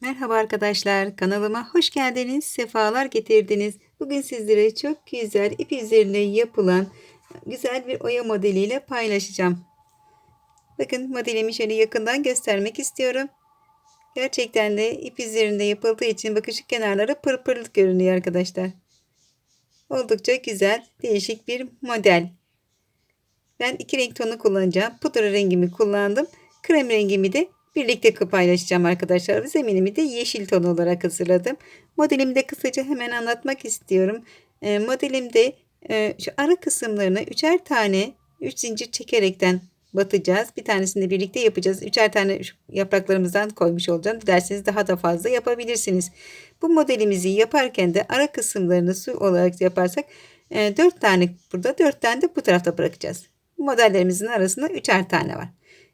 Merhaba arkadaşlar, kanalıma hoş geldiniz, sefalar getirdiniz. Bugün sizlere çok güzel ip üzerine yapılan güzel bir oya modeliyle paylaşacağım. Bakın modelimi şöyle yakından göstermek istiyorum. Gerçekten de ip üzerinde yapıldığı için bakın şu kenarları pırpırlık görünüyor arkadaşlar. Oldukça güzel, değişik bir model. Ben iki renk tonu kullanacağım. Pudra rengimi kullandım. Krem rengimi de birlikte paylaşacağım arkadaşlar. Zeminimi de yeşil ton olarak hazırladım. Modelimi de kısaca hemen anlatmak istiyorum. E, modelimde e, şu ara kısımlarını üçer tane 3 zincir çekerekten batacağız. Bir tanesini de birlikte yapacağız. Üçer tane yapraklarımızdan koymuş olacağım. Dilerseniz daha da fazla yapabilirsiniz. Bu modelimizi yaparken de ara kısımlarını su olarak yaparsak e, 4 tane burada 4 tane de bu tarafta bırakacağız. Modellerimizin arasında üçer tane var.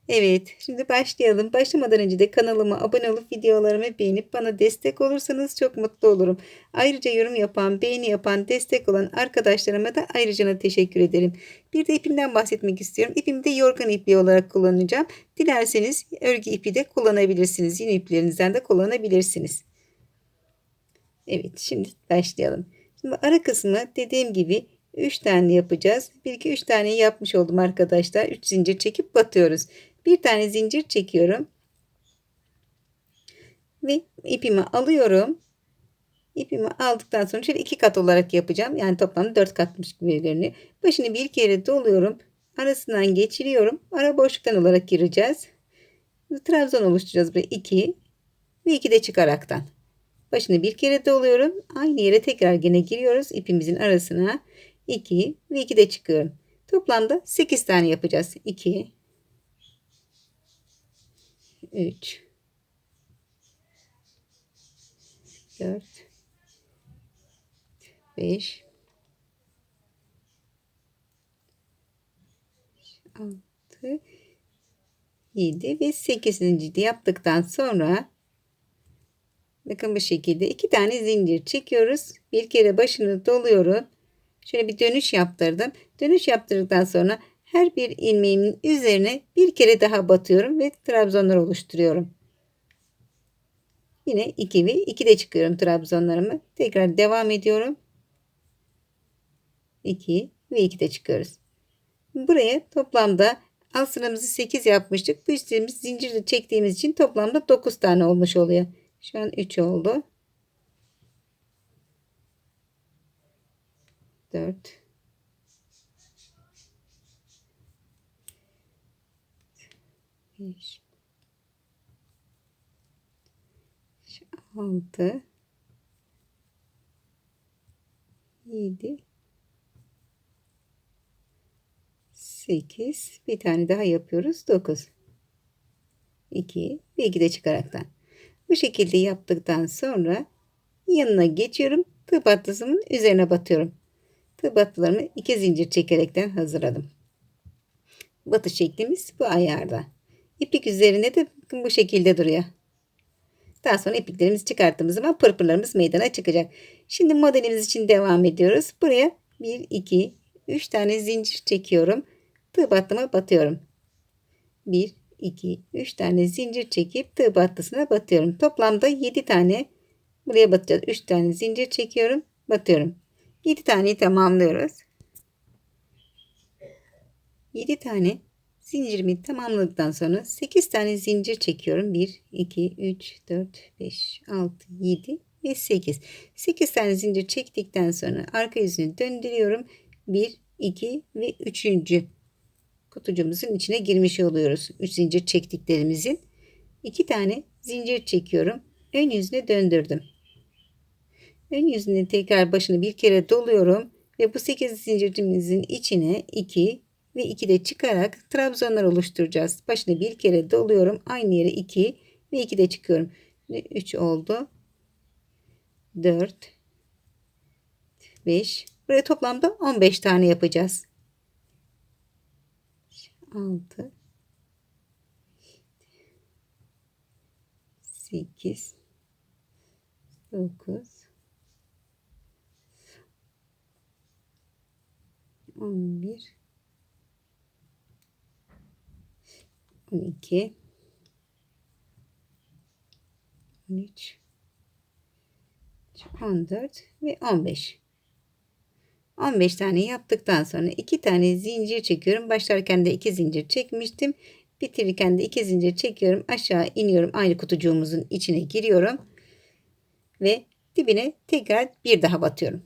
Evet şimdi başlayalım. Başlamadan önce de kanalıma abone olup videolarımı beğenip bana destek olursanız çok mutlu olurum. Ayrıca yorum yapan, beğeni yapan, destek olan arkadaşlarıma da ayrıca teşekkür ederim. Bir de ipimden bahsetmek istiyorum. İpimi de yorgan ipliği olarak kullanacağım. Dilerseniz örgü ipi de kullanabilirsiniz. Yine iplerinizden de kullanabilirsiniz. Evet şimdi başlayalım. Şimdi ara kısmı dediğim gibi 3 tane yapacağız. 1 2 3 tane yapmış oldum arkadaşlar. 3 zincir çekip batıyoruz. Bir tane zincir çekiyorum. Ve ipimi alıyorum. İpimi aldıktan sonra şöyle iki kat olarak yapacağım. Yani toplamda dört katmış gibi görünüyor. Başını bir kere doluyorum. Arasından geçiriyorum. Ara boşluktan olarak gireceğiz. Trabzan oluşturacağız buraya 2 ve 2 de çıkaraktan. Başını bir kere doluyorum. Aynı yere tekrar yine giriyoruz. ipimizin arasına 2 ve 2 de çıkıyorum. Toplamda 8 tane yapacağız. 2 3 4 5 6 7 ve 8. de yaptıktan sonra bakın bu şekilde iki tane zincir çekiyoruz. Bir kere başını doluyorum. Şöyle bir dönüş yaptırdım. Dönüş yaptırdıktan sonra her bir ilmeğimin üzerine bir kere daha batıyorum ve trabzonlar oluşturuyorum. Yine 2 ve 2 de çıkıyorum trabzonlarımı. Tekrar devam ediyorum. 2 ve 2 de çıkıyoruz. Buraya toplamda alt sıramızı 8 yapmıştık. Bu üstümüz zincirle çektiğimiz için toplamda 9 tane olmuş oluyor. Şu an 3 oldu. 4 5 6 7 8 bir tane daha yapıyoruz 9 2 ve 2 de çıkaraktan. Bu şekilde yaptıktan sonra yanına geçiyorum. Tığ battısının üzerine batıyorum. Tığ battılarını iki zincir çekerekten hazırladım. Batış şeklimiz bu ayarda İplik üzerinde de bu şekilde duruyor. Daha sonra ipliklerimizi çıkarttığımız zaman pırpırlarımız meydana çıkacak. Şimdi modelimiz için devam ediyoruz. Buraya 1, 2, 3 tane zincir çekiyorum. Tığ battıma batıyorum. 1, 2, 3 tane zincir çekip tığ battısına batıyorum. Toplamda 7 tane buraya batacağız. 3 tane zincir çekiyorum. Batıyorum. 7 taneyi tamamlıyoruz. 7 tane Zincirimi tamamladıktan sonra 8 tane zincir çekiyorum. 1, 2, 3, 4, 5, 6, 7 ve 8. 8 tane zincir çektikten sonra arka yüzünü döndürüyorum. 1, 2 ve 3. kutucuğumuzun içine girmiş oluyoruz. 3 zincir çektiklerimizin. 2 tane zincir çekiyorum. Ön yüzüne döndürdüm. Ön yüzüne tekrar başını bir kere doluyorum ve bu 8 zincirimizin içine 2 ve 2 de çıkarak trabzanlar oluşturacağız. Başına bir kere doluyorum. Aynı yere 2 ve 2 de çıkıyorum. 3 oldu. 4 5 Buraya toplamda 15 tane yapacağız. 6 8 9 11 12 13 14 ve 15 15 tane yaptıktan sonra 2 tane zincir çekiyorum. Başlarken de 2 zincir çekmiştim. Bitirirken de 2 zincir çekiyorum. Aşağı iniyorum. Aynı kutucuğumuzun içine giriyorum. Ve dibine tekrar bir daha batıyorum.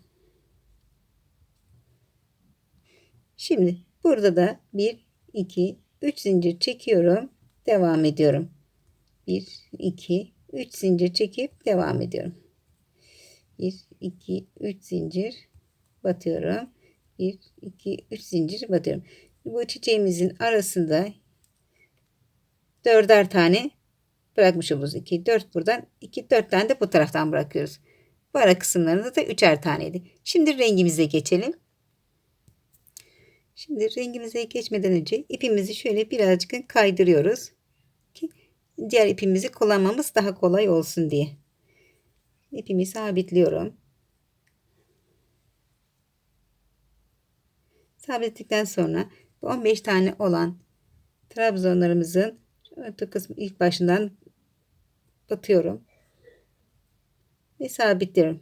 Şimdi burada da 1 2 3 zincir çekiyorum. Devam ediyorum. 1 2 3 zincir çekip devam ediyorum. 1 2 3 zincir batıyorum. 1 2 3 zincir batıyorum. Bu çiçeğimizin arasında dörder tane bırakmış oluruz. 2 4 buradan 2 4 tane de bu taraftan bırakıyoruz. Bu ara kısımlarında da üçer taneydi. Şimdi rengimize geçelim. Şimdi rengimize geçmeden önce ipimizi şöyle birazcık kaydırıyoruz. Ki diğer ipimizi kullanmamız daha kolay olsun diye. İpimi sabitliyorum. Sabitledikten sonra 15 tane olan trabzonlarımızın orta kısmı ilk başından batıyorum. Ve sabitliyorum.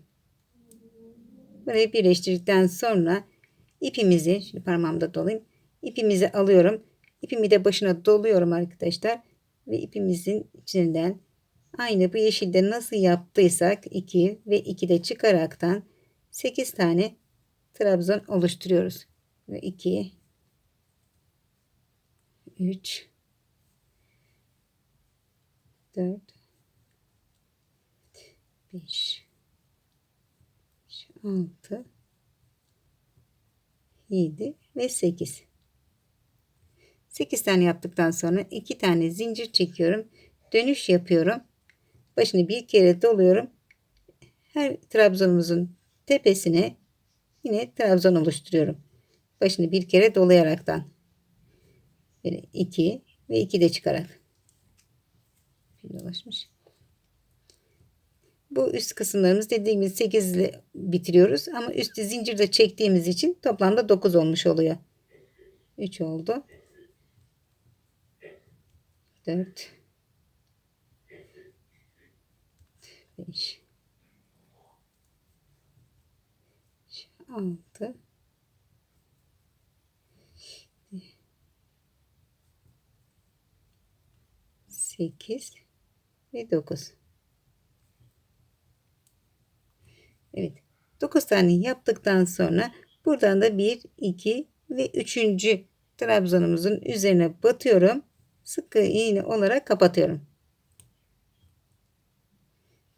Burayı birleştirdikten sonra ipimizi şimdi parmağımda dolayayım. İpimizi alıyorum. İpimi de başına doluyorum arkadaşlar. Ve ipimizin içinden aynı bu yeşilde nasıl yaptıysak 2 ve 2 de çıkaraktan 8 tane trabzon oluşturuyoruz. Ve 2 3 4 5 6 7 ve 8 8 tane yaptıktan sonra 2 tane zincir çekiyorum. Dönüş yapıyorum. Başını bir kere doluyorum. Her trabzonumuzun tepesine yine trabzon oluşturuyorum. Başını bir kere dolayaraktan. Böyle 2 ve 2 de çıkarak. Dolaşmış bu üst kısımlarımız dediğimiz 8 ile bitiriyoruz. Ama üstü zincirde çektiğimiz için toplamda 9 olmuş oluyor. 3 oldu. 4 5 6 8 ve 9 Evet. 9 tane yaptıktan sonra buradan da 1, 2 ve 3. trabzanımızın üzerine batıyorum. Sıkı iğne olarak kapatıyorum.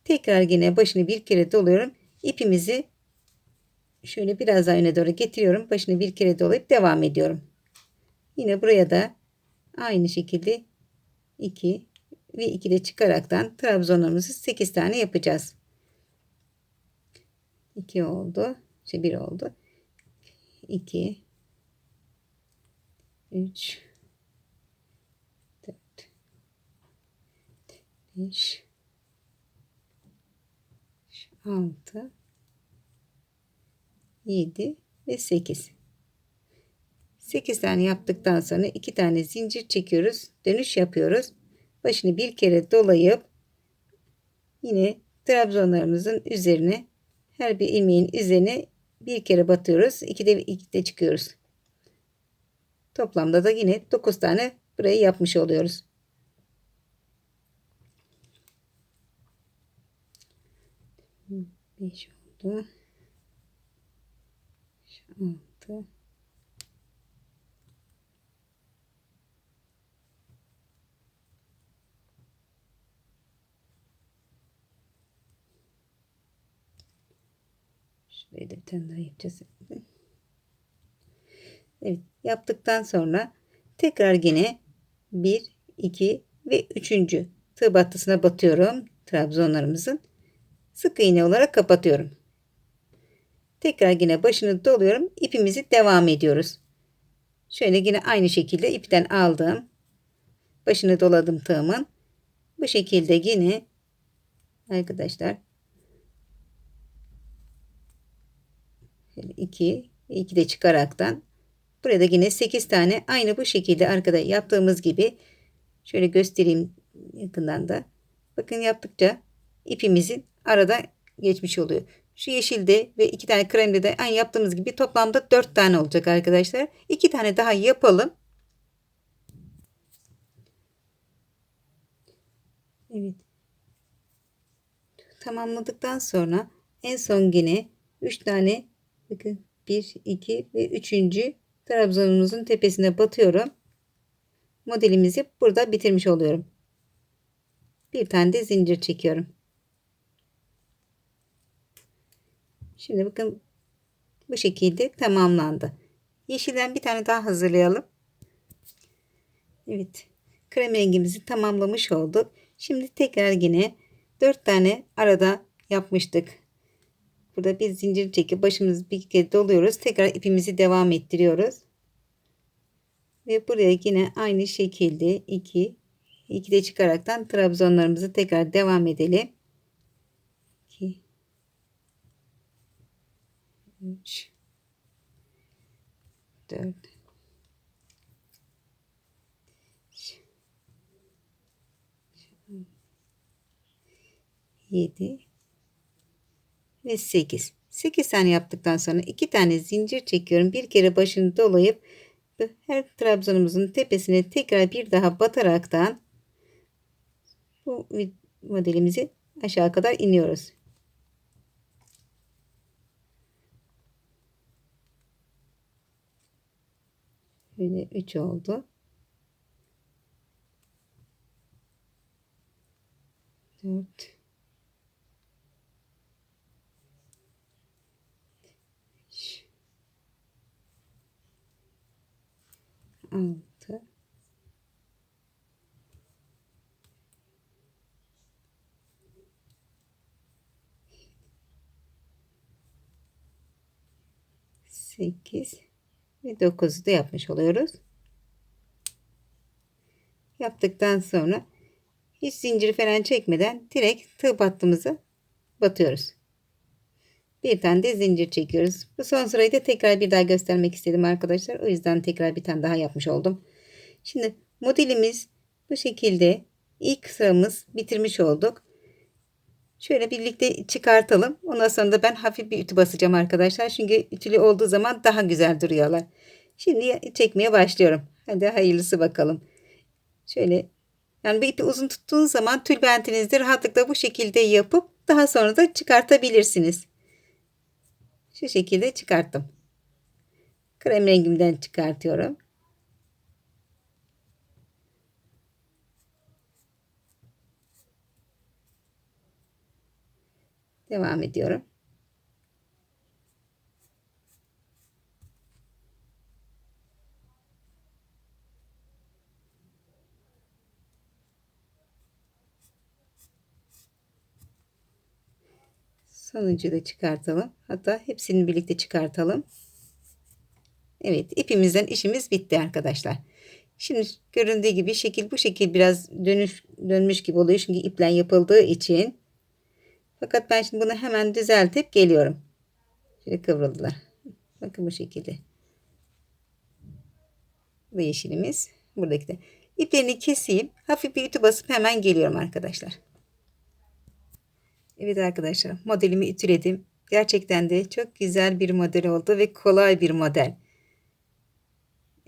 Tekrar yine başını bir kere doluyorum. İpimizi şöyle biraz daha öne doğru getiriyorum. Başını bir kere dolayıp devam ediyorum. Yine buraya da aynı şekilde 2 ve 2 de çıkaraktan trabzonlarımızı 8 tane yapacağız. 2 oldu. Şey 1 oldu. 2 3 4 5 6 7 ve 8 8 tane yaptıktan sonra 2 tane zincir çekiyoruz. Dönüş yapıyoruz. Başını bir kere dolayıp yine trabzonlarımızın üzerine her bir ilmeğin üzerine bir kere batıyoruz. İki de, iki de çıkıyoruz. Toplamda da yine 9 tane burayı yapmış oluyoruz. Beş oldu. Şurayı da yapacağız. Evet yaptıktan sonra tekrar yine 1, 2 ve 3. tığ battısına batıyorum. Trabzonlarımızın sık iğne olarak kapatıyorum. Tekrar yine başını doluyorum. İpimizi devam ediyoruz. Şöyle yine aynı şekilde ipten aldım. Başını doladım tığımın. Bu şekilde yine arkadaşlar 2 2 de çıkaraktan burada yine 8 tane aynı bu şekilde arkada yaptığımız gibi şöyle göstereyim yakından da bakın yaptıkça ipimizin arada geçmiş oluyor. Şu yeşilde ve iki tane kremde de aynı yaptığımız gibi toplamda dört tane olacak arkadaşlar. İki tane daha yapalım. Evet. Tamamladıktan sonra en son yine 3 tane bakın 1 2 ve 3. trabzanımızın tepesine batıyorum. Modelimizi burada bitirmiş oluyorum. Bir tane de zincir çekiyorum. Şimdi bakın bu şekilde tamamlandı. Yeşilden bir tane daha hazırlayalım. Evet. Krem rengimizi tamamlamış olduk. Şimdi tekrar yine 4 tane arada yapmıştık. Burada bir zincir çekip başımızı bir kez doluyoruz. Tekrar ipimizi devam ettiriyoruz. Ve buraya yine aynı şekilde 2 2 de çıkaraktan trabzanlarımızı tekrar devam edelim. 2 3 4 7 ve 8. 8 tane yaptıktan sonra 2 tane zincir çekiyorum. Bir kere başını dolayıp her trabzanımızın tepesine tekrar bir daha bataraktan bu modelimizi aşağı kadar iniyoruz. Böyle 3 oldu. 4 altı sekiz ve dokuzu da yapmış oluyoruz. Yaptıktan sonra hiç zincir falan çekmeden direkt tığ battığımızı batıyoruz. Bir tane de zincir çekiyoruz. Bu son sırayı da tekrar bir daha göstermek istedim arkadaşlar. O yüzden tekrar bir tane daha yapmış oldum. Şimdi modelimiz bu şekilde ilk sıramız bitirmiş olduk. Şöyle birlikte çıkartalım. Ondan sonra da ben hafif bir ütü basacağım arkadaşlar. Çünkü ütülü olduğu zaman daha güzel duruyorlar. Şimdi çekmeye başlıyorum. Hadi hayırlısı bakalım. Şöyle yani bir ipi uzun tuttuğunuz zaman tülbentinizde rahatlıkla bu şekilde yapıp daha sonra da çıkartabilirsiniz. Şu şekilde çıkarttım. Krem rengimden çıkartıyorum. Devam ediyorum. Sonuncuyu da çıkartalım. Hatta hepsini birlikte çıkartalım. Evet ipimizden işimiz bitti arkadaşlar. Şimdi göründüğü gibi şekil bu şekil biraz dönüş, dönmüş gibi oluyor. Çünkü iplen yapıldığı için. Fakat ben şimdi bunu hemen düzeltip geliyorum. Şöyle kıvrıldılar. Bakın bu şekilde. Bu yeşilimiz. Buradaki de. İplerini keseyim. Hafif bir ütü basıp hemen geliyorum arkadaşlar. Evet arkadaşlar modelimi ütüledim. Gerçekten de çok güzel bir model oldu ve kolay bir model.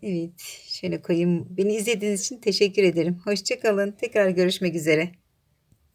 Evet şöyle koyayım. Beni izlediğiniz için teşekkür ederim. Hoşçakalın. Tekrar görüşmek üzere.